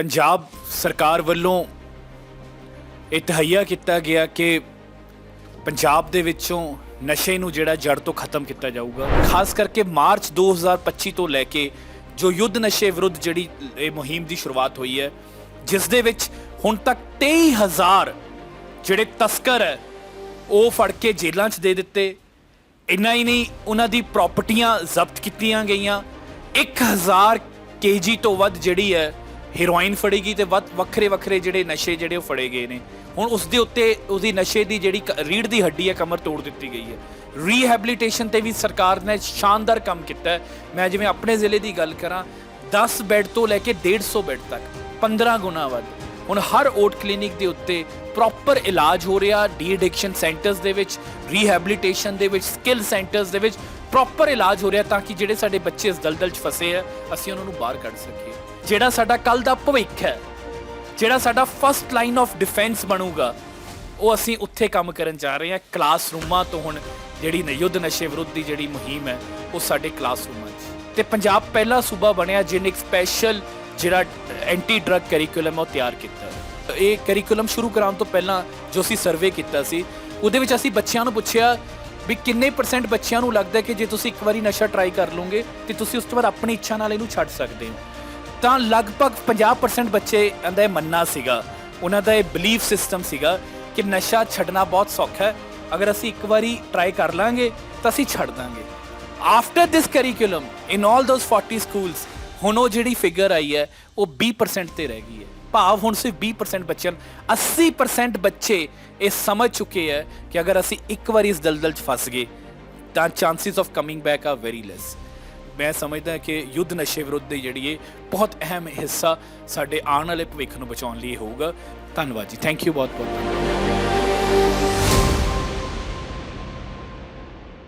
ਪੰਜਾਬ ਸਰਕਾਰ ਵੱਲੋਂ ਇਹ ਤਹਈਆ ਕੀਤਾ ਗਿਆ ਕਿ ਪੰਜਾਬ ਦੇ ਵਿੱਚੋਂ ਨਸ਼ੇ ਨੂੰ ਜਿਹੜਾ ਜੜ ਤੋਂ ਖਤਮ ਕੀਤਾ ਜਾਊਗਾ। ਖਾਸ ਕਰਕੇ ਮਾਰਚ 2025 ਤੋਂ ਲੈ ਕੇ ਜੋ ਯੁੱਧ ਨਸ਼ੇ ਵਿਰੁੱਧ ਜਿਹੜੀ ਇਹ ਮੁਹਿੰਮ ਦੀ ਸ਼ੁਰੂਆਤ ਹੋਈ ਹੈ, ਜਿਸ ਦੇ ਵਿੱਚ ਹੁਣ ਤੱਕ 23000 ਜਿਹੜੇ ਤਸਕਰ ਹੈ, ਉਹ ਫੜ ਕੇ ਜੇਲ੍ਹਾਂ 'ਚ ਦੇ ਦਿੱਤੇ। ਇੰਨਾ ਹੀ ਨਹੀਂ, ਉਹਨਾਂ ਦੀ ਪ੍ਰਾਪਰਟੀਆਂ ਜ਼ਬਤ ਕੀਤੀਆਂ ਗਈਆਂ। 1000 ਕੇਜੀ ਤੋਂ ਵੱਧ ਜਿਹੜੀ ਹੈ ਹੀਰੋਇਨ ਫੜੀ ਗਈ ਤੇ ਵੱਧ ਵੱਖਰੇ ਵੱਖਰੇ ਜਿਹੜੇ ਨਸ਼ੇ ਜਿਹੜੇ ਉਹ ਫੜੇ ਗਏ ਨੇ। ਹੁਣ ਉਸ ਦੇ ਉੱਤੇ ਉਹਦੀ ਨਸ਼ੇ ਦੀ ਜਿਹੜੀ ਕ- ਰੀੜ੍ਹ ਦੀ ਹੱਡੀ ਹੈ, ਕਮਰ ਤੋੜ ਦਿੱਤੀ ਗਈ ਹੈ। ਰੀਹੈਬਿਲਿਟੇਸ਼ਨ ਤੇ ਵੀ ਸਰਕਾਰ ਨੇ ਸ਼ਾਨਦਾਰ ਕੰਮ ਕੀਤਾ ਹੈ। ਮੈਂ ਜਿਵੇਂ ਆਪਣੇ ਜ਼ਿਲ੍ਹੇ ਦੀ ਗੱਲ ਕਰਾਂ 10 ਬੈੱਡ ਤੋਂ ਲੈ ਕੇ 150 ਬੈੱਡ ਤੱਕ 15 ਗੁਣਾ ਵੱਧ। ਹੁਣ ਹਰ ਓਟ ਕਲੀਨਿਕ ਦੇ ਉੱਤੇ ਪ੍ਰੋਪਰ ਇਲਾਜ ਹੋ ਰਿਹਾ, ਡੀ ਐਡਿਕਸ਼ਨ ਸੈਂਟਰਸ ਦੇ ਵਿੱਚ ਰੀਹੈਬਿਲਿਟੇਸ਼ਨ ਦੇ ਵਿੱਚ, ਸਕਿੱਲ ਸੈਂਟਰਸ ਦੇ ਵਿੱਚ। ਪ੍ਰੋਪਰ ਇਲਾਜ ਹੋ ਰਿਹਾ ਤਾਂ ਕਿ ਜਿਹੜੇ ਸਾਡੇ ਬੱਚੇ ਇਸ ਦਲਦਲ 'ਚ ਫਸੇ ਆ, ਅਸੀਂ ਉਹਨਾਂ ਨੂੰ ਬਾਹਰ ਕੱਢ ਸਕੀਏ। ਜਿਹੜਾ ਸਾਡਾ ਕੱਲ ਦਾ ਭਵਿੱਖ ਹੈ, ਜਿਹੜਾ ਸਾਡਾ ਫਸਟ ਲਾਈਨ ਆਫ ਡਿਫੈਂਸ ਬਣੂਗਾ, ਉਹ ਅਸੀਂ ਉੱਥੇ ਕੰਮ ਕਰਨ ਜਾ ਰਹੇ ਹਾਂ ਕਲਾਸਰੂਮਾਂ ਤੋਂ ਹੁਣ ਜਿਹੜੀ ਯੁੱਧ ਨਸ਼ੇ ਵਿਰੁੱਧ ਦੀ ਜਿਹੜੀ ਮੁਹਿੰਮ ਹੈ, ਉਹ ਸਾਡੇ ਕਲਾਸਰੂਮਾਂ 'ਚ। ਤੇ ਪੰਜਾਬ ਪਹਿਲਾ ਸੂਬਾ ਬਣਿਆ ਜਿਹਨੇ ਇੱਕ ਸਪੈਸ਼ਲ ਜਿਹੜਾ ਐਂਟੀ ਡਰੱਗ ਕਰਿਕੂਲਮ ਉਹ ਤਿਆਰ ਕੀਤਾ। ਇਹ ਕਰਿਕੂਲਮ ਸ਼ੁਰੂ ਕਰਾਉਣ ਤੋਂ ਪਹਿਲਾਂ ਜੋ ਅਸੀਂ ਸਰਵੇ ਕੀਤਾ ਸੀ, ਉਹਦੇ ਵਿੱਚ ਅਸੀਂ ਬੱਚਿਆਂ ਨੂੰ ਪੁੱਛਿਆ ਵੀ ਕਿੰਨੇ ਪਰਸੈਂਟ ਬੱਚਿਆਂ ਨੂੰ ਲੱਗਦਾ ਕਿ ਜੇ ਤੁਸੀਂ ਇੱਕ ਵਾਰੀ ਨਸ਼ਾ ਟਰਾਈ ਕਰ ਲਓਗੇ ਤੇ ਤੁਸੀਂ ਉਸ ਤੋਂ ਬਾਅਦ ਆਪਣੀ ਇੱਛਾ ਨਾਲ ਇਹਨੂੰ ਛੱਡ ਸਕਦੇ ਹੋ। ਤਾਂ ਲਗਭਗ 50% ਬੱਚੇ ਦਾ ਇਹ ਮੰਨਣਾ ਸੀਗਾ। ਉਹਨਾਂ ਦਾ ਇਹ ਬਲੀਫ ਸਿਸਟਮ ਸੀਗਾ ਕਿ ਨਸ਼ਾ ਛੱਡਣਾ ਬਹੁਤ ਸੌਖਾ ਹੈ। ਅਗਰ ਅਸੀਂ ਇੱਕ ਵਾਰੀ ਟਰਾਈ ਕਰ ਲਾਂਗੇ ਤਾਂ ਅਸੀਂ ਛੱਡ ਦਾਂਗੇ। After this curriculum in all those 40 schools ਹੁਣ ਉਹ ਜਿਹੜੀ ਫਿਗਰ ਆਈ ਹੈ, ਉਹ 20% ਤੇ ਰਹਿ ਗਈ ਹੈ। ਭਾਵ ਹੁਣ ਸਿਰਫ 20% ਬੱਚਿਆਂ 80% ਬੱਚੇ ਇਹ ਸਮਝ ਚੁੱਕੇ ਹੈ ਕਿ ਅਗਰ ਅਸੀਂ ਇੱਕ ਵਾਰੀ ਇਸ ਦਲਦਲ 'ਚ ਫਸ ਗਏ, ਤਾਂ chances of coming back are very less ਮੈਂ ਸਮਝਦਾ ਕਿ ਯੁੱਧ ਨਸ਼ੇ ਵਿਰੁੱਧ ਦੀ ਜਿਹੜੀ ਇਹ ਬਹੁਤ ਅਹਿਮ ਹਿੱਸਾ ਸਾਡੇ ਆਉਣ ਵਾਲੇ ਭਵਿੱਖ ਨੂੰ ਬਚਾਉਣ ਲਈ ਹੋਊਗਾ। ਧੰਨਵਾਦ ਜੀ। ਥੈਂਕ ਯੂ ਬਹੁਤ ਬਹੁਤ